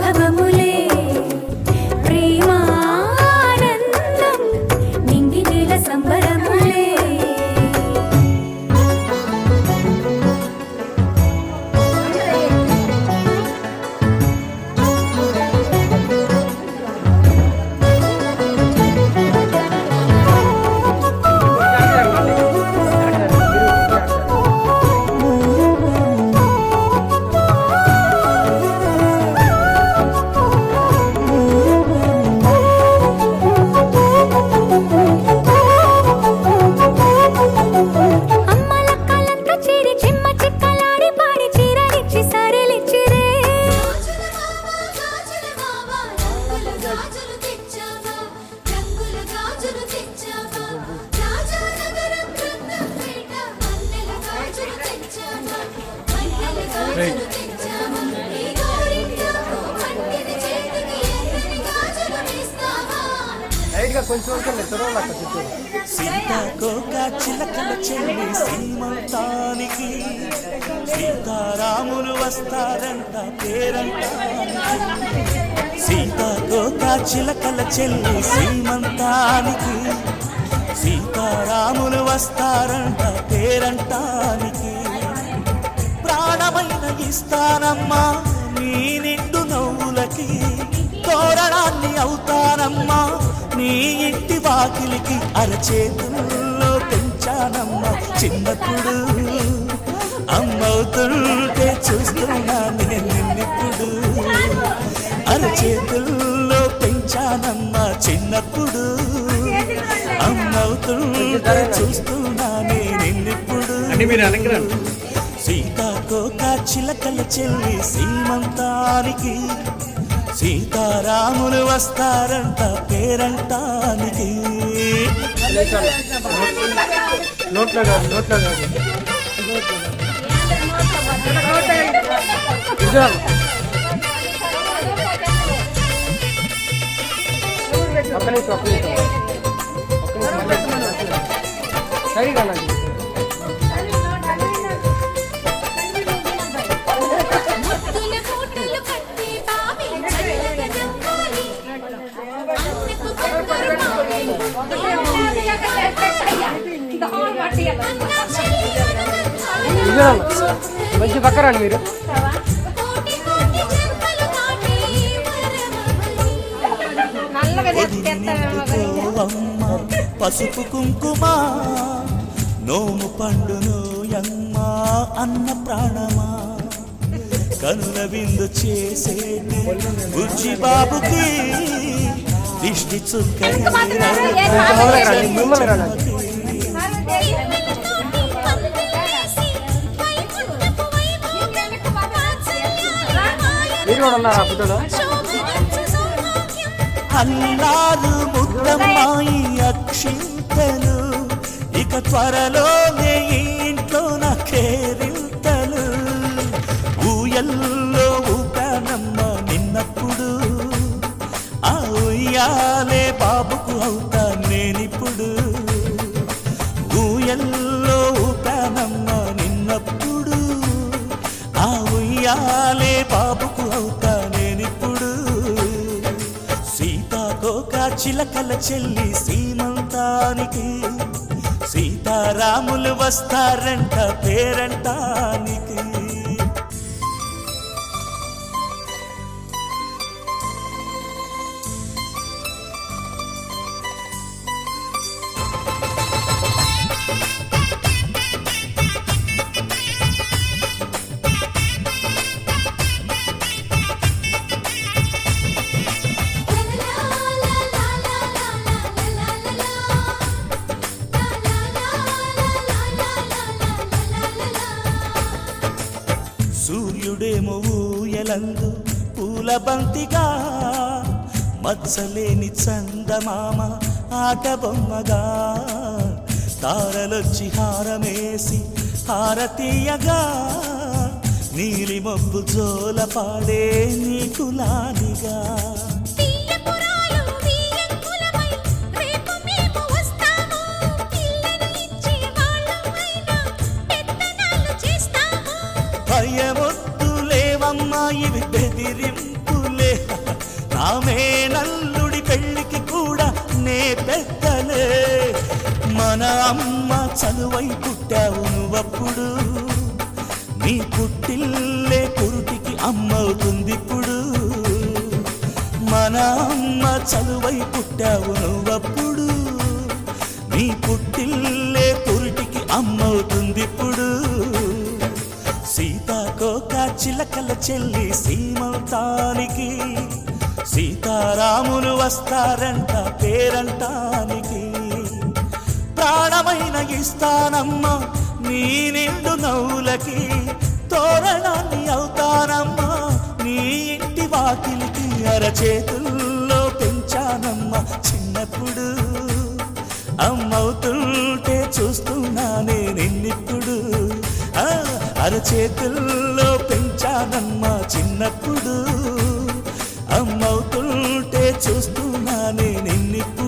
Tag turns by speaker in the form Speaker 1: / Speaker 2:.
Speaker 1: 밤
Speaker 2: సీతాకోక చిలకల చెల్లి సీమంతానికి సీతారాములు వస్తారంట పేరంట. సీతాకోక చిలకల చెల్లి సీమంతానికి సీతారాములు వస్తారంట పేరంటానికి. ప్రాణమైన ఇస్తానమ్మా నీ నిండు నవ్వులకి తోరణాన్ని అవుతానమ్మా. నీ ఇంటి వాకిలికి అరచేతుల్లో పెంచానమ్మా చిన్నప్పుడు అమ్మవుతుంటే చూస్తున్నా నేను నిన్నిప్పుడు. అరచేతుల్లో పెంచానమ్మా. చిన్నప్పుడు అమ్మవుతుంటే చూస్తున్నా నేను నిన్నిప్పుడు. సీతాకోక చిలకల చెల్లి సీమంతానికి సీతారాములు వస్తారంట పేరంటానికి.
Speaker 1: నోట్లో కాదు నోట్లో కాదు. నిజాలు ఒక్క నిమిషం ఒక్క నిమిషం ఒక్క నిమిషం సరిగా మంచి పక్కరండి మీరు.
Speaker 3: దాటి వరమవని
Speaker 2: అమ్మ పసుపు కుంకుమ నోము పండును యమ్మ అన్న ప్రాణమా. కనుల విందు చేసేటి బుజ్జి బాబుకి దిష్టి చుక్క అల్లారు ముద్దమ్మాయి అక్షింతలు. ఇక త్వరలోనే ఇంట్లో నా కేరింతలు ఊయల్లో ఊపానమ్మ నిన్నప్పుడు. ఆ ఉయ్యాలే బాబుకు అవుతా నేనిప్పుడు. ఊయల్లో ఊపానమ్మ నిన్నప్పుడు. ఆ ఉయ్యాలే చిలకల చెల్లి సీమంతానికి. సీతారాములు వస్తారంట పేరంటానికి. ఊయలందు పూల బంతిగా మచ్చలేని చందమామ ఆట బొమ్మగా తారలొచ్చి హారమేసి హారతీయగా నీలి మబ్బు జోల పాడే నీకులానిగా
Speaker 3: తీయపురాలు
Speaker 2: కూడా నే పెద్దలే. మన అమ్మ చదువై పుట్టావు నువ్వప్పుడు. నీ పుట్టిల్లే కురుటికి అమ్మవుతుంది ఇప్పుడు. మన అమ్మ చదువై పుట్టావు నువ్వప్పుడు. నీ పుట్టిల్లే కురుటికి అమ్మవుతుంది ఇప్పుడు. సీతాకోక చిలకల చెల్లి సీమంతానికి సీతారాములు వస్తారంట పేరంటానికి. ప్రాణమైన ఇస్తానమ్మ నీ నిండు నవ్వులకి తోరణాన్ని అవుతానమ్మ. నీ ఇంటి వాకిలికి అరచేతుల్లో పెంచానమ్మ చిన్నప్పుడు. అమ్మవుతుంటే చూస్తున్నా నేనెన్నిప్పుడు. అరచేతుల్లో పెంచానమ్మ చిన్నప్పుడు. చూస్తున్నా నేనెన్నిప్పుడు